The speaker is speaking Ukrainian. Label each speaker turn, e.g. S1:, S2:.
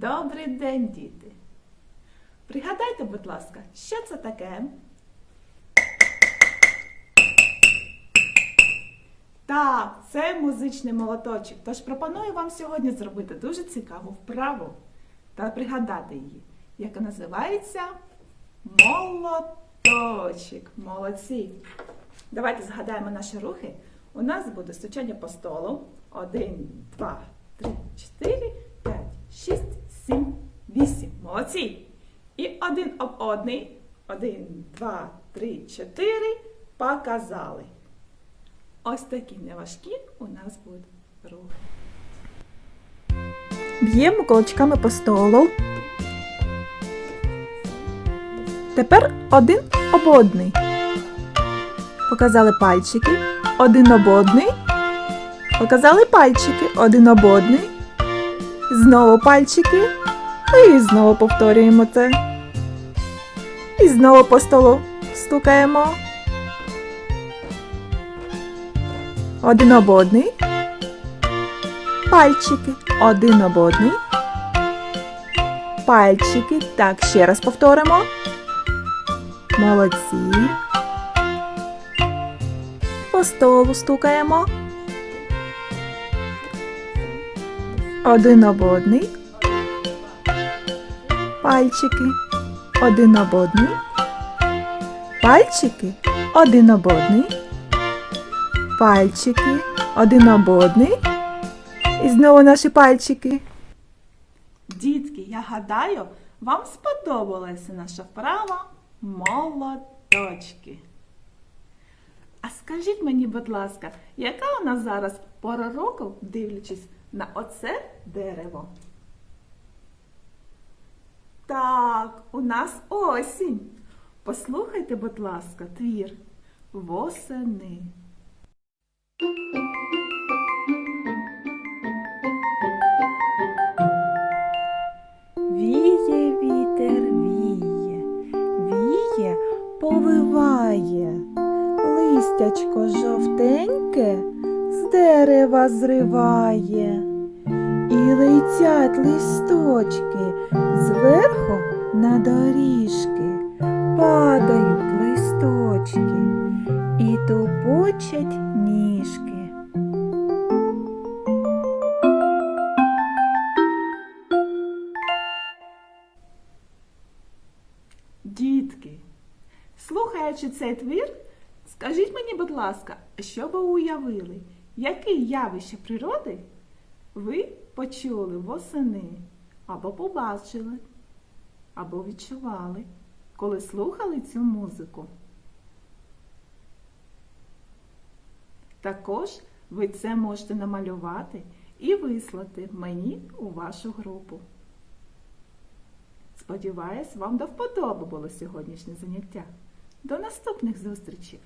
S1: Добрий день, діти! Пригадайте, будь ласка, що це таке? Так, це музичний молоточок. Тож пропоную вам сьогодні зробити дуже цікаву вправу та пригадати її, яка називається молоточок. Молодці! Давайте згадаємо наші рухи. У нас буде стучання по столу. Один, два, три, чотири, п'ять, шість, сім, вісім. Молодці! І один об одний. Один, два, три, чотири. Показали. Ось такі неважкі у нас будуть рухи.
S2: Б'ємо кулачками по столу. Тепер один об одний. Показали пальчики. Один об одний. Показали пальчики. Один об одний. Знову пальчики. І знову повторюємо це. І знову по столу стукаємо. Один об одний. Пальчики. Один об одний. Пальчики. Так, ще раз повторимо. Молодці. По столу стукаємо. Один об одний. Пальчики. Один об одний. Пальчики. Один об одний. Пальчики. Один об одний. І знову наші пальчики.
S1: Дітки, я гадаю, вам сподобалася наша вправа молоточки. А скажіть мені, будь ласка, яка у нас зараз пора року, дивлячись на оце дерево? Так, у нас осінь. Послухайте, будь ласка, твір восени.
S2: Віє вітер віє, віє повиває, листячко жовтеньке з дерева зриває, і летять листочки зверху на доріжки, падають листочки і тупочать ніжки.
S1: Дітки, слухаючи цей твір, скажіть мені, будь ласка, що ви уявили, яке явище природи ви почули восени або побачили, або відчували, коли слухали цю музику? Також ви це можете намалювати і вислати мені у вашу групу. Сподіваюсь, вам до вподоби було сьогоднішнє заняття. До наступних зустрічей!